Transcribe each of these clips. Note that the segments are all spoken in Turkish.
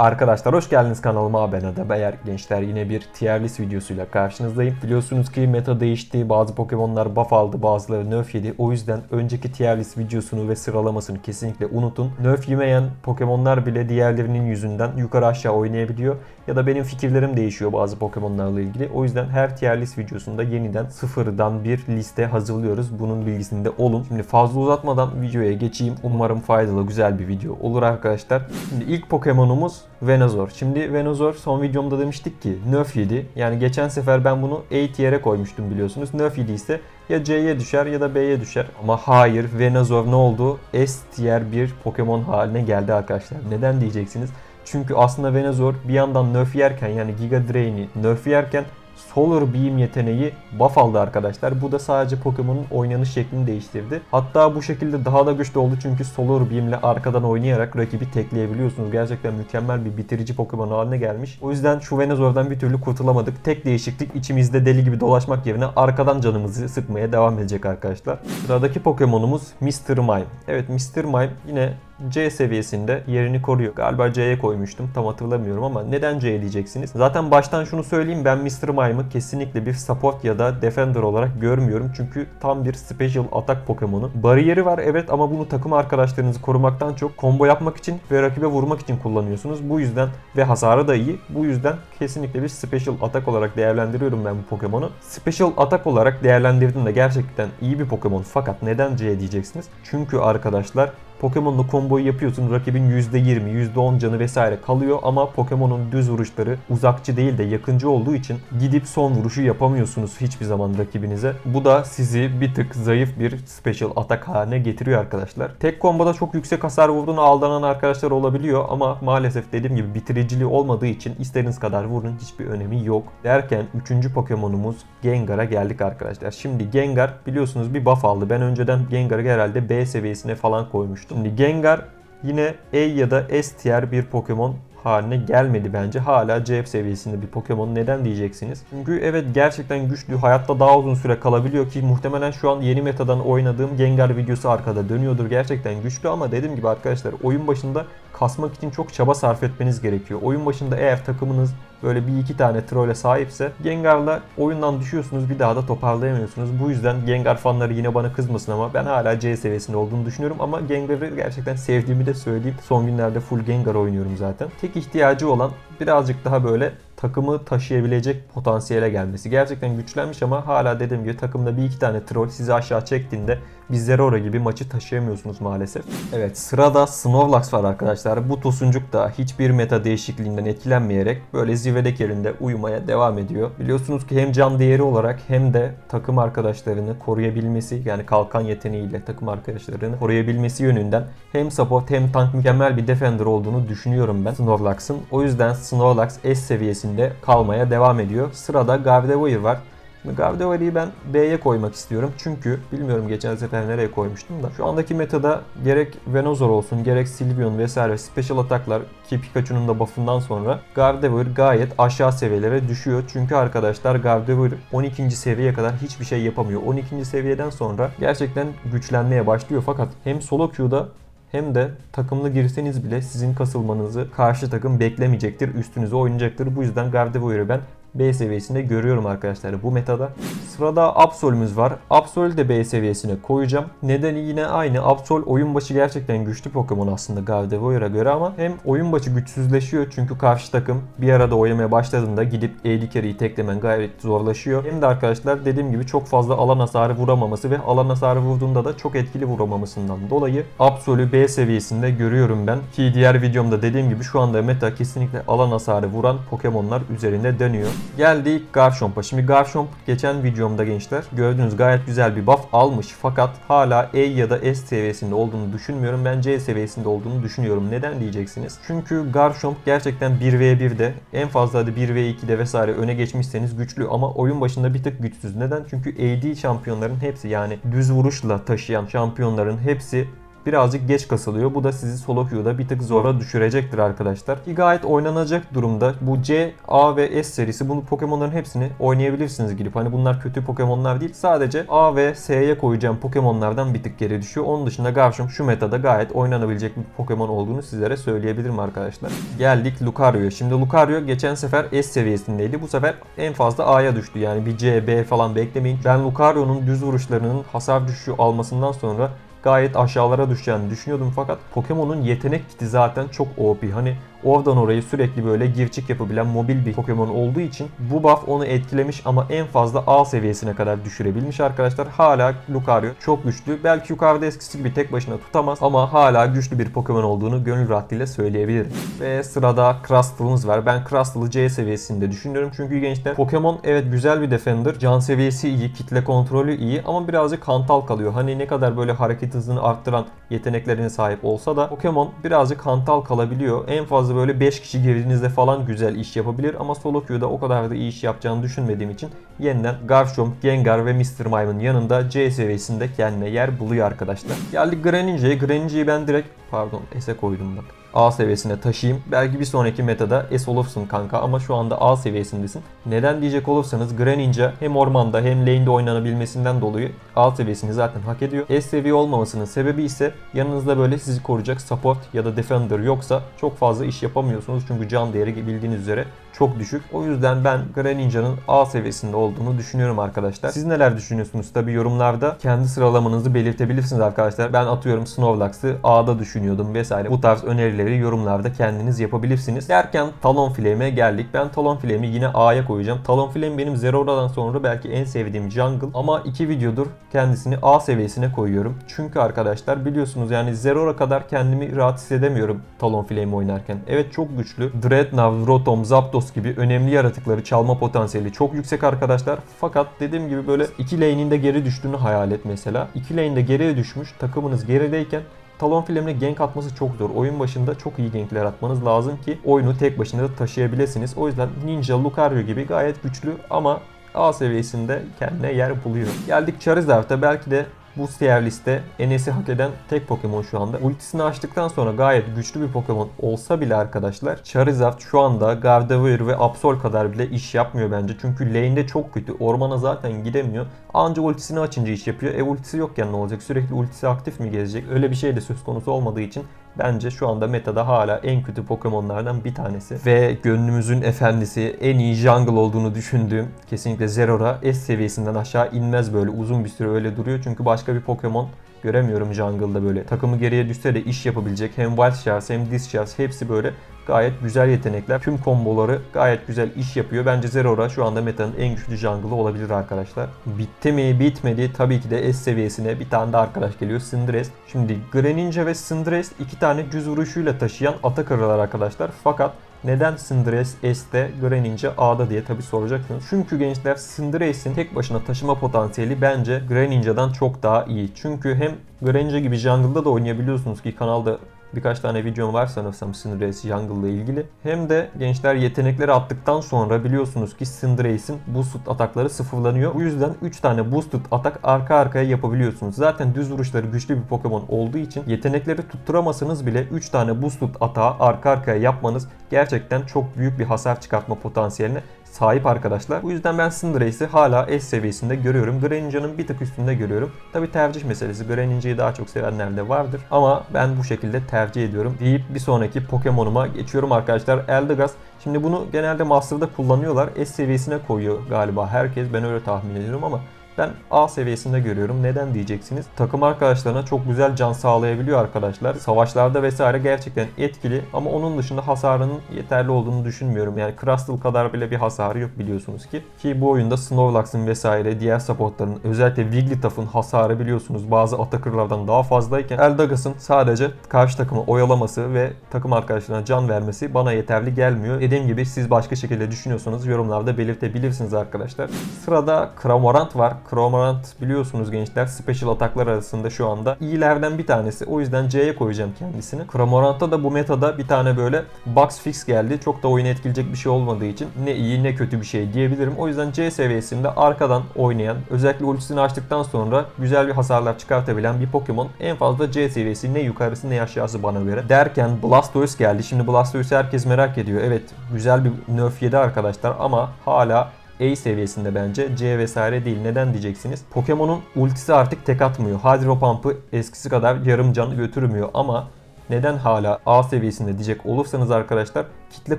Arkadaşlar hoş geldiniz kanalıma ben Ada Eğer gençler yine bir tier list videosuyla karşınızdayım. Biliyorsunuz ki meta değişti. Bazı Pokemon'lar buff aldı bazıları nerf yedi. O yüzden önceki tier list videosunu ve sıralamasını kesinlikle unutun. Nerf yemeyen Pokemon'lar bile diğerlerinin yüzünden yukarı aşağı oynayabiliyor. Ya da benim fikirlerim değişiyor bazı Pokemon'larla ilgili. O yüzden her tier list videosunda yeniden sıfırdan bir liste hazırlıyoruz. Bunun bilgisinde olun. Şimdi fazla uzatmadan videoya geçeyim. Umarım faydalı güzel bir video olur arkadaşlar. Şimdi ilk Pokemon'umuz Venusaur. Şimdi Venusaur son videomda demiştik ki nerf yedi. Yani geçen sefer ben bunu A tier'e koymuştum biliyorsunuz. Nerf yediyse ya C'ye düşer ya da B'ye düşer. Ama hayır Venusaur ne oldu? S tier bir Pokemon haline geldi arkadaşlar. Neden diyeceksiniz? Çünkü aslında Venusaur bir yandan nerf yerken yani Giga Drain'i nerf yerken Solar Beam yeteneği buff aldı arkadaşlar. Bu da sadece Pokemon'un oynanış şeklini değiştirdi. Hatta bu şekilde daha da güçlü oldu çünkü Solar Beam ile arkadan oynayarak rakibi tekleyebiliyorsunuz. Gerçekten mükemmel bir bitirici Pokemon haline gelmiş. O yüzden şu Venusaur'dan bir türlü kurtulamadık. Tek değişiklik içimizde deli gibi dolaşmak yerine arkadan canımızı sıkmaya devam edecek arkadaşlar. Sıradaki Pokemon'umuz Mr. Mime. Evet Mr. Mime yine C seviyesinde yerini koruyor. Galiba C'ye koymuştum. Tam hatırlamıyorum ama neden C diyeceksiniz? Zaten baştan şunu söyleyeyim. Ben Mr. Mime'ı kesinlikle bir support ya da defender olarak görmüyorum. Çünkü tam bir special atak Pokemon'u. Bariyeri var evet ama bunu takım arkadaşlarınızı korumaktan çok combo yapmak için ve rakibe vurmak için kullanıyorsunuz. Bu yüzden ve hasarı da iyi. Bu yüzden kesinlikle bir special atak olarak değerlendiriyorum ben bu Pokemon'u. Special atak olarak değerlendirdiğimde gerçekten iyi bir Pokemon. Fakat neden C diyeceksiniz? Çünkü arkadaşlar Pokemon'la komboyu yapıyorsun. Rakibin %20, %10 canı vesaire kalıyor ama Pokemon'un düz vuruşları uzakçı değil de yakıncı olduğu için gidip son vuruşu yapamıyorsunuz hiçbir zaman rakibinize. Bu da sizi bir tık zayıf bir special atak haline getiriyor arkadaşlar. Tek komboda çok yüksek hasar vurduğuna aldanan arkadaşlar olabiliyor ama maalesef dediğim gibi bitiriciliği olmadığı için istediğiniz kadar vurun hiçbir önemi yok. Derken 3. Pokemon'umuz Gengar'a geldik arkadaşlar. Şimdi Gengar biliyorsunuz bir buff aldı. Ben önceden Gengar'ı herhalde B seviyesine falan koymuştum. Şimdi Gengar yine E ya da S tier bir Pokemon haline gelmedi bence. Hala CF seviyesinde bir Pokemon. Neden diyeceksiniz? Çünkü evet gerçekten güçlü. Hayatta daha uzun süre kalabiliyor ki muhtemelen şu an yeni metadan oynadığım Gengar videosu arkada dönüyordur. Gerçekten güçlü ama dediğim gibi arkadaşlar oyun başında kasmak için çok çaba sarf etmeniz gerekiyor. Oyun başında eğer takımınız böyle bir iki tane trole sahipse Gengar'la oyundan düşüyorsunuz bir daha da toparlayamıyorsunuz. Bu yüzden Gengar fanları yine bana kızmasın ama ben hala C seviyesinde olduğunu düşünüyorum ama Gengar'ı gerçekten sevdiğimi de söyleyeyim. Son günlerde full Gengar oynuyorum zaten. Tek ihtiyacı olan birazcık daha böyle takımı taşıyabilecek potansiyele gelmesi. Gerçekten güçlenmiş ama hala dediğim gibi takımda bir iki tane troll sizi aşağı çektiğinde bir Zerora gibi maçı taşıyamıyorsunuz maalesef. Evet sırada Snorlax var arkadaşlar. Bu tosuncuk da hiçbir meta değişikliğinden etkilenmeyerek böyle zirvedeki yerinde uyumaya devam ediyor. Biliyorsunuz ki hem can değeri olarak hem de takım arkadaşlarını koruyabilmesi yani kalkan yeteneğiyle takım arkadaşlarını koruyabilmesi yönünden hem support hem tank mükemmel bir defender olduğunu düşünüyorum ben Snorlax'ın. O yüzden Snorlax S seviyesinde kalmaya devam ediyor. Sırada Gardevoir var. Şimdi Gardevoir'i ben B'ye koymak istiyorum. Çünkü bilmiyorum geçen sefer nereye koymuştum da. Şu andaki metada gerek Venusaur olsun gerek Sylveon vesaire special ataklar ki Pikachu'nun da buff'ından sonra Gardevoir gayet aşağı seviyelere düşüyor. Çünkü arkadaşlar Gardevoir 12. seviyeye kadar hiçbir şey yapamıyor. 12. seviyeden sonra gerçekten güçlenmeye başlıyor. Fakat hem solo queue'da hem de takımlı girseniz bile sizin kasılmanızı karşı takım beklemeyecektir. Üstünüze oynayacaktır. Bu yüzden Gardevoir'ı ben B seviyesinde görüyorum arkadaşlar bu metada. Sırada Absol'ümüz var. Absol'ü de B seviyesine koyacağım. Nedeni yine aynı. Absol oyun başı gerçekten güçlü Pokemon aslında Gardevoir'a göre ama hem oyun başı güçsüzleşiyor çünkü karşı takım bir arada oynamaya başladığında gidip carry'i teklemen gayet zorlaşıyor. Hem de arkadaşlar dediğim gibi çok fazla alan hasarı vuramaması ve alan hasarı vurduğunda da çok etkili vuramamasından dolayı Absol'ü B seviyesinde görüyorum ben. Ki diğer videomda dediğim gibi şu anda meta kesinlikle alan hasarı vuran Pokemon'lar üzerinde dönüyor. Geldik Garchomp'a. Şimdi Garchomp geçen videomda gençler gördüğünüz gayet güzel bir buff almış fakat hala E ya da S seviyesinde olduğunu düşünmüyorum. Ben C seviyesinde olduğunu düşünüyorum. Neden diyeceksiniz? Çünkü Garchomp gerçekten 1v1'de en fazla hadi 1v2'de vesaire öne geçmişseniz güçlü ama oyun başında bir tık güçsüz. Neden? Çünkü AD şampiyonların hepsi yani düz vuruşla taşıyan şampiyonların hepsi birazcık geç kasılıyor. Bu da sizi solo queue'da bir tık zora düşürecektir arkadaşlar. Ki gayet oynanacak durumda. Bu C, A ve S serisi bunu Pokemon'ların hepsini oynayabilirsiniz gidip. Hani bunlar kötü Pokemon'lar değil. Sadece A ve S'ye koyacağım Pokemon'lardan bir tık geri düşüyor. Onun dışında Garchomp şu metada gayet oynanabilecek bir Pokemon olduğunu sizlere söyleyebilirim arkadaşlar. Geldik Lucario'ya. Şimdi Lucario geçen sefer S seviyesindeydi. Bu sefer en fazla A'ya düştü. Yani bir C, B falan beklemeyin. Ben Lucario'nun düz vuruşlarının hasar düşüşü almasından sonra gayet aşağılara düşeceğini düşünüyordum fakat Pokemon'un yetenek kiti zaten çok OP. Hani oradan orayı sürekli böyle girçik yapabilen mobil bir Pokemon olduğu için bu buff onu etkilemiş ama en fazla A seviyesine kadar düşürebilmiş arkadaşlar. Hala Lucario çok güçlü. Belki yukarıda eskisi gibi tek başına tutamaz ama hala güçlü bir Pokemon olduğunu gönül rahatlığıyla söyleyebilirim. Ve sırada Crustal'ımız var. Ben Crustal'ı C seviyesinde düşünüyorum. Çünkü gençler Pokemon evet güzel bir Defender. Can seviyesi iyi, kitle kontrolü iyi ama birazcık hantal kalıyor. Hani ne kadar böyle hareket hızını arttıran yeteneklerine sahip olsa da Pokemon birazcık hantal kalabiliyor. En fazla böyle 5 kişi girdiğinizde falan güzel iş yapabilir ama solo queue'da o kadar da iyi iş yapacağını düşünmediğim için yeniden Garchomp, Gengar ve Mr. Mime'ın yanında C seviyesinde kendine yer buluyor arkadaşlar. Geldik Greninja'ya. Greninja'yı ben direkt pardon S'e koydum bak. A seviyesine taşıyayım. Belki bir sonraki metada S olursun kanka ama şu anda A seviyesindesin. Neden diyecek olursanız Greninja hem ormanda hem lane'de oynanabilmesinden dolayı A seviyesini zaten hak ediyor. S seviye olmamasının sebebi ise yanınızda böyle sizi koruyacak support ya da defender yoksa çok fazla iş yapamıyorsunuz. Çünkü can değeri bildiğiniz üzere çok düşük. O yüzden ben Greninja'nın A seviyesinde olduğunu düşünüyorum arkadaşlar. Siz neler düşünüyorsunuz? Tabi yorumlarda kendi sıralamanızı belirtebilirsiniz arkadaşlar. Ben atıyorum Snorlax'ı A'da düşünüyordum vesaire. Bu tarz önerileri yorumlarda kendiniz yapabilirsiniz. Derken Talonflame'e geldik. Ben Talonflame'i yine A'ya koyacağım. Talonflame benim Zerora'dan sonra belki en sevdiğim jungle ama iki videodur kendisini A seviyesine koyuyorum. Çünkü arkadaşlar biliyorsunuz yani Zerora kadar kendimi rahat hissedemiyorum Talonflame oynarken. Evet çok güçlü. Dreadnought, Rotom, Zapdos gibi önemli yaratıkları çalma potansiyeli çok yüksek arkadaşlar. Fakat dediğim gibi böyle iki lane'inde geri düştüğünü hayal et mesela. İki lane'de geriye düşmüş takımınız gerideyken Talonflame'e gank atması çok zor. Oyun başında çok iyi gankler atmanız lazım ki oyunu tek başına da taşıyabilirsiniz. O yüzden Ninja, Lucario gibi gayet güçlü ama A seviyesinde kendine yer buluyor. Geldik Charizard'a belki de bu tier liste Enes'i hak eden tek Pokemon şu anda. Ultisini açtıktan sonra gayet güçlü bir Pokemon olsa bile arkadaşlar Charizard şu anda Gardevoir ve Absol kadar bile iş yapmıyor bence. Çünkü lane'de çok kötü. Ormana zaten gidemiyor. Anca ultisini açınca iş yapıyor. E ultisi yokken ne olacak? Sürekli ultisi aktif mi gezecek? Öyle bir şey de söz konusu olmadığı için Bence şu anda metada hala en kötü Pokemon'lardan bir tanesi. Ve gönlümüzün efendisi en iyi jungle olduğunu düşündüğüm kesinlikle Zerora S seviyesinden aşağı inmez böyle uzun bir süre öyle duruyor. Çünkü başka bir Pokemon göremiyorum jungle'da böyle. Takımı geriye düşse de iş yapabilecek hem Wild Shards hem Discharge hepsi böyle gayet güzel yetenekler. Tüm komboları gayet güzel iş yapıyor. Bence Zerora şu anda metanın en güçlü jungle'ı olabilir arkadaşlar. Bitti mi? Bitmedi. Tabii ki de S seviyesine bir tane de arkadaş geliyor. Cinderace. Şimdi Greninja ve Cinderace iki tane düz vuruşuyla taşıyan Atakırlar arkadaşlar. Fakat neden Cinderace S'te, Greninja A'da diye tabi soracaksınız. Çünkü gençler Cinderace'in tek başına taşıma potansiyeli bence Greninja'dan çok daha iyi. Çünkü hem Greninja gibi jungle'da da oynayabiliyorsunuz ki kanalda birkaç tane videom var sanırsam Cinderace Jungle ile ilgili. Hem de gençler yetenekleri attıktan sonra biliyorsunuz ki Cinderace'in boosted atakları sıfırlanıyor. Bu yüzden 3 tane boosted atak arka arkaya yapabiliyorsunuz. Zaten düz vuruşları güçlü bir Pokemon olduğu için yetenekleri tutturamasanız bile 3 tane boosted atağı arka arkaya yapmanız gerçekten çok büyük bir hasar çıkartma potansiyeline sahip arkadaşlar. Bu yüzden ben Cinderace'i hala S seviyesinde görüyorum. Greninja'nın bir tık üstünde görüyorum. Tabi tercih meselesi. Greninja'yı daha çok sevenler de vardır. Ama ben bu şekilde tercih ediyorum. Deyip bir sonraki Pokemon'uma geçiyorum arkadaşlar. Eldegoss. Şimdi bunu genelde Master'da kullanıyorlar. S seviyesine koyuyor galiba herkes. Ben öyle tahmin ediyorum ama ben A seviyesinde görüyorum. Neden diyeceksiniz? Takım arkadaşlarına çok güzel can sağlayabiliyor arkadaşlar. Savaşlarda vesaire gerçekten etkili ama onun dışında hasarının yeterli olduğunu düşünmüyorum. Yani Crustle kadar bile bir hasarı yok biliyorsunuz ki. Ki bu oyunda Snorlax'ın vesaire diğer supportların özellikle Wigglytuff'ın hasarı biliyorsunuz bazı Attacker'lardan daha fazlayken Eldegoss'ın sadece karşı takımı oyalaması ve takım arkadaşlarına can vermesi bana yeterli gelmiyor. Dediğim gibi siz başka şekilde düşünüyorsanız yorumlarda belirtebilirsiniz arkadaşlar. Sırada Cramorant var. Cramorant biliyorsunuz gençler special ataklar arasında şu anda iyilerden bir tanesi. O yüzden C'ye koyacağım kendisini. Cramorant'ta da bu metada bir tane böyle box fix geldi. Çok da oyunu etkileyecek bir şey olmadığı için ne iyi ne kötü bir şey diyebilirim. O yüzden C seviyesinde arkadan oynayan, özellikle ultisini açtıktan sonra güzel bir hasarlar çıkartabilen bir Pokemon. En fazla C seviyesi ne yukarısı ne aşağısı bana göre. Derken Blastoise geldi. Şimdi Blastoise'u herkes merak ediyor. Evet güzel bir nerf yedi arkadaşlar ama hala A seviyesinde bence. C vesaire değil. Neden diyeceksiniz? Pokemon'un ultisi artık tek atmıyor. Hydro Pump'ı eskisi kadar yarım can götürmüyor ama neden hala A seviyesinde diyecek olursanız arkadaşlar kitle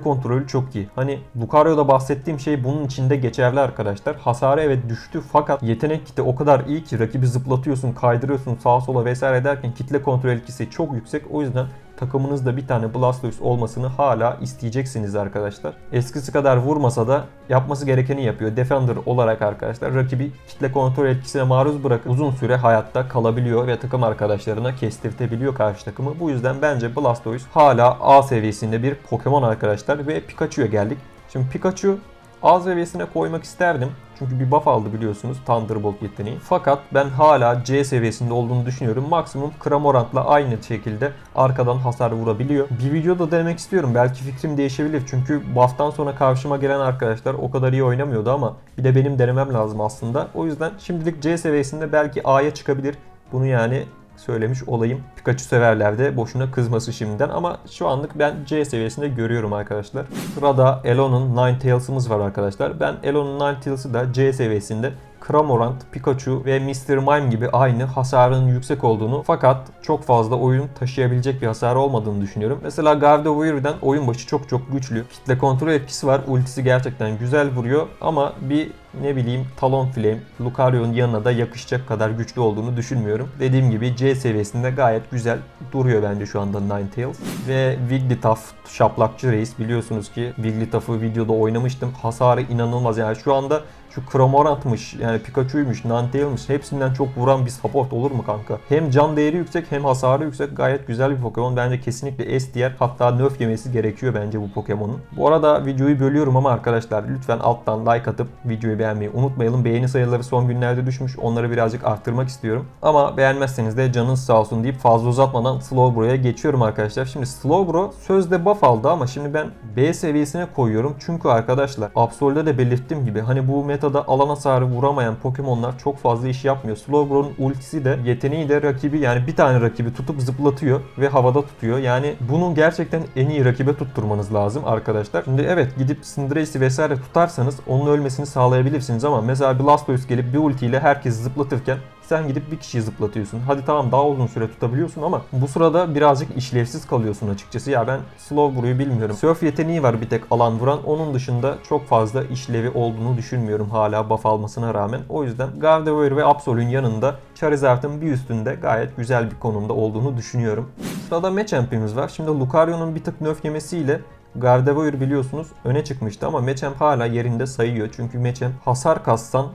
kontrolü çok iyi. Hani Lucario'da bahsettiğim şey bunun içinde geçerli arkadaşlar. Hasarı evet düştü fakat yetenek kitle o kadar iyi ki rakibi zıplatıyorsun, kaydırıyorsun sağa sola vesaire derken kitle kontrol etkisi çok yüksek. O yüzden takımınızda bir tane Blastoise olmasını hala isteyeceksiniz arkadaşlar. Eskisi kadar vurmasa da yapması gerekeni yapıyor. Defender olarak arkadaşlar rakibi kitle kontrol etkisine maruz bırakıp uzun süre hayatta kalabiliyor ve takım arkadaşlarına kestirtebiliyor karşı takımı. Bu yüzden bence Blastoise hala A seviyesinde bir Pokemon arkadaşlar ve Pikachu'ya geldik. Şimdi Pikachu A seviyesine koymak isterdim. Çünkü bir buff aldı biliyorsunuz Thunderbolt yeteneği. Fakat ben hala C seviyesinde olduğunu düşünüyorum. Maksimum Cramorant'la aynı şekilde arkadan hasar vurabiliyor. Bir videoda denemek istiyorum. Belki fikrim değişebilir. Çünkü buff'tan sonra karşıma gelen arkadaşlar o kadar iyi oynamıyordu ama bir de benim denemem lazım aslında. O yüzden şimdilik C seviyesinde belki A'ya çıkabilir. Bunu yani söylemiş olayım. Pikachu severler de boşuna kızması şimdiden ama şu anlık ben C seviyesinde görüyorum arkadaşlar. Sırada Elon'un Ninetales var arkadaşlar. Ben Elon'un Ninetale'sı da C seviyesinde Cramorant, Pikachu ve Mr. Mime gibi aynı hasarının yüksek olduğunu fakat çok fazla oyun taşıyabilecek bir hasar olmadığını düşünüyorum. Mesela Gardevoir'den oyun başı çok çok güçlü. Kitle kontrol etkisi var. Ultisi gerçekten güzel vuruyor ama bir ne bileyim Talonflame, Lucario'nun yanına da yakışacak kadar güçlü olduğunu düşünmüyorum. Dediğim gibi C seviyesinde gayet güzel duruyor bence şu anda Ninetales. Ve Wigglytuff, şaplakçı reis biliyorsunuz ki Wigglytuff'ı videoda oynamıştım. Hasarı inanılmaz yani şu anda şu Cramorant'mış yani Pikachu'ymuş, Ninetale'mış hepsinden çok vuran bir support olur mu kanka? Hem can değeri yüksek hem hasarı yüksek gayet güzel bir Pokemon. Bence kesinlikle S tier hatta nerf yemesi gerekiyor bence bu Pokemon'un. Bu arada videoyu bölüyorum ama arkadaşlar lütfen alttan like atıp videoyu beğenmeyi unutmayalım. Beğeni sayıları son günlerde düşmüş. Onları birazcık arttırmak istiyorum. Ama beğenmezseniz de canınız sağ olsun deyip fazla uzatmadan Slowbro'ya geçiyorum arkadaşlar. Şimdi Slowbro sözde buff aldı ama şimdi ben B seviyesine koyuyorum. Çünkü arkadaşlar Absol'de de belirttiğim gibi hani bu metada alan hasarı vuramayan Pokemon'lar çok fazla iş yapmıyor. Slowbro'nun ultisi de yeteneği de rakibi yani bir tane rakibi tutup zıplatıyor ve havada tutuyor. Yani bunu gerçekten en iyi rakibe tutturmanız lazım arkadaşlar. Şimdi evet gidip Cinderace'i vesaire tutarsanız onun ölmesini sağlayabilirsiniz ama mesela Blastoise gelip bir ultiyle herkesi zıplatırken sen gidip bir kişiyi zıplatıyorsun. Hadi tamam daha uzun süre tutabiliyorsun ama bu sırada birazcık işlevsiz kalıyorsun açıkçası. Ya ben Slowbro'yu bilmiyorum. Surf yeteneği var bir tek alan vuran. Onun dışında çok fazla işlevi olduğunu düşünmüyorum hala buff almasına rağmen. O yüzden Gardevoir ve Absol'ün yanında Charizard'ın bir üstünde gayet güzel bir konumda olduğunu düşünüyorum. Sırada Machamp'imiz var. Şimdi Lucario'nun bir tık nerf yemesiyle Gardevoir biliyorsunuz öne çıkmıştı ama Machamp hala yerinde sayıyor. Çünkü Machamp hasar kassan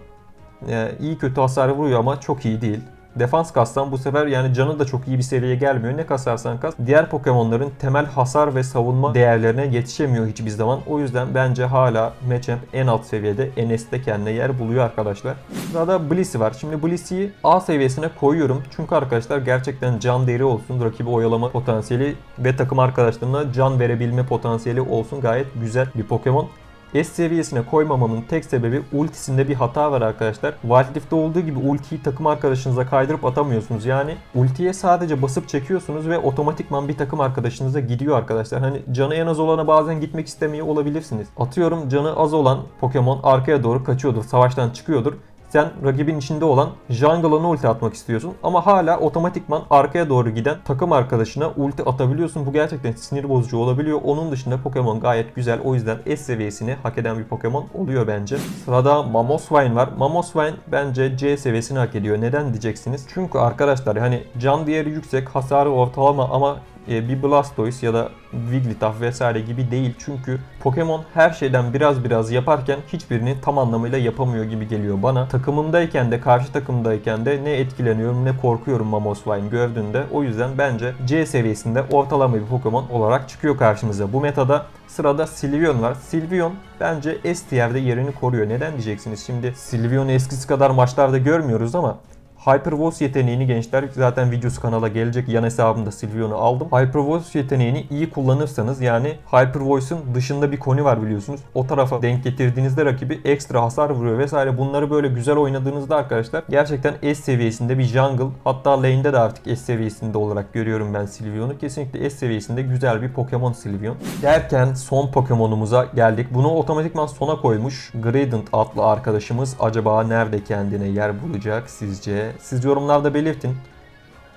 e, iyi kötü hasar vuruyor ama çok iyi değil. Defans kastan bu sefer yani canı da çok iyi bir seviyeye gelmiyor. Ne kasarsan kas. Diğer Pokemon'ların temel hasar ve savunma değerlerine yetişemiyor hiçbir zaman. O yüzden bence hala Machamp en alt seviyede NS'de kendine yer buluyor arkadaşlar. Sırada Blissey var. Şimdi Blissey'i A seviyesine koyuyorum. Çünkü arkadaşlar gerçekten can değeri olsun. Rakibi oyalama potansiyeli ve takım arkadaşlarına can verebilme potansiyeli olsun. Gayet güzel bir Pokemon. S seviyesine koymamamın tek sebebi ultisinde bir hata var arkadaşlar. Wild Rift'te olduğu gibi ultiyi takım arkadaşınıza kaydırıp atamıyorsunuz. Yani ultiye sadece basıp çekiyorsunuz ve otomatikman bir takım arkadaşınıza gidiyor arkadaşlar. Hani canı en az olana bazen gitmek istemiyor olabilirsiniz. Atıyorum canı az olan Pokemon arkaya doğru kaçıyordur, savaştan çıkıyordur sen rakibin içinde olan jungle'ına ulti atmak istiyorsun ama hala otomatikman arkaya doğru giden takım arkadaşına ulti atabiliyorsun. Bu gerçekten sinir bozucu olabiliyor. Onun dışında Pokemon gayet güzel. O yüzden S seviyesini hak eden bir Pokemon oluyor bence. Sırada Mamoswine var. Mamoswine bence C seviyesini hak ediyor. Neden diyeceksiniz? Çünkü arkadaşlar hani can değeri yüksek, hasarı ortalama ama bir Blastoise ya da Wigglytuff vesaire gibi değil. Çünkü Pokemon her şeyden biraz biraz yaparken hiçbirini tam anlamıyla yapamıyor gibi geliyor bana. Takımımdayken de karşı takımdayken de ne etkileniyorum ne korkuyorum Mamoswine gördüğünde. O yüzden bence C seviyesinde ortalama bir Pokemon olarak çıkıyor karşımıza. Bu metada Sırada Sylveon var. Sylveon bence S tier'de yerini koruyor. Neden diyeceksiniz? Şimdi Sylveon'u eskisi kadar maçlarda görmüyoruz ama Hyper Voice yeteneğini gençler zaten videosu kanala gelecek. Yan hesabımda Sylveon'u aldım. Hyper Voice yeteneğini iyi kullanırsanız yani Hyper Voice'un dışında bir koni var biliyorsunuz. O tarafa denk getirdiğinizde rakibi ekstra hasar vuruyor vesaire. Bunları böyle güzel oynadığınızda arkadaşlar gerçekten S seviyesinde bir jungle hatta lane'de de artık S seviyesinde olarak görüyorum ben Sylveon'u. Kesinlikle S seviyesinde güzel bir Pokemon Sylveon. Derken son Pokemon'umuza geldik. Bunu otomatikman sona koymuş Gradient adlı arkadaşımız acaba nerede kendine yer bulacak sizce? Siz yorumlarda belirtin.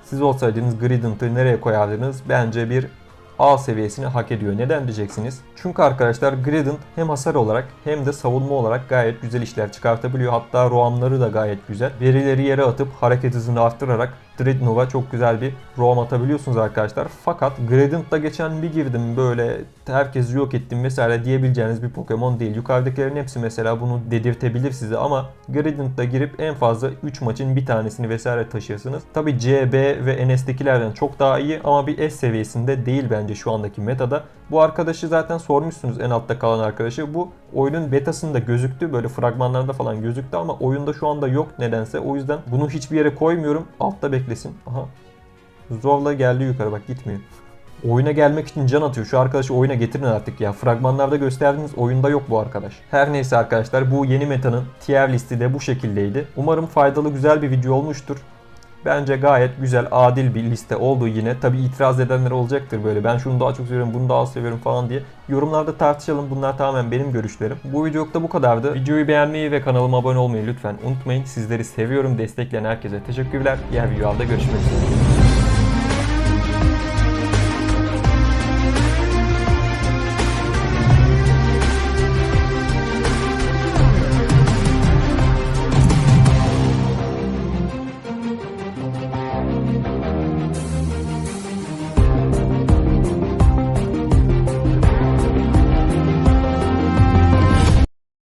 Siz olsaydınız Gradent'ı nereye koyardınız? Bence bir A seviyesini hak ediyor. Neden diyeceksiniz? Çünkü arkadaşlar Gradient hem hasar olarak hem de savunma olarak gayet güzel işler çıkartabiliyor. Hatta roamları da gayet güzel. Verileri yere atıp hareket hızını arttırarak Dreadnought'a çok güzel bir roam atabiliyorsunuz arkadaşlar. Fakat Gradient'ta geçen bir girdim böyle herkesi yok ettim vesaire diyebileceğiniz bir Pokemon değil. Yukarıdakilerin hepsi mesela bunu dedirtebilir size ama Gradient'ta girip en fazla 3 maçın bir tanesini vesaire taşırsınız. Tabi C, B ve NS'dekilerden çok daha iyi ama bir S seviyesinde değil bence şu andaki metada. Bu arkadaşı zaten sormuşsunuz en altta kalan arkadaşı. Bu oyunun betasında gözüktü. Böyle fragmanlarda falan gözüktü ama oyunda şu anda yok nedense. O yüzden bunu hiçbir yere koymuyorum. Altta beklesin. Aha. Zorla geldi yukarı bak gitmiyor. Oyuna gelmek için can atıyor. Şu arkadaşı oyuna getirin artık ya. Fragmanlarda gösterdiğiniz oyunda yok bu arkadaş. Her neyse arkadaşlar bu yeni metanın tier listi de bu şekildeydi. Umarım faydalı güzel bir video olmuştur. Bence gayet güzel, adil bir liste oldu yine. Tabi itiraz edenler olacaktır böyle. Ben şunu daha çok seviyorum, bunu daha az seviyorum falan diye. Yorumlarda tartışalım. Bunlar tamamen benim görüşlerim. Bu videolukta bu kadardı. Videoyu beğenmeyi ve kanalıma abone olmayı lütfen unutmayın. Sizleri seviyorum. Destekleyen herkese teşekkürler. Diğer videolarda görüşmek üzere.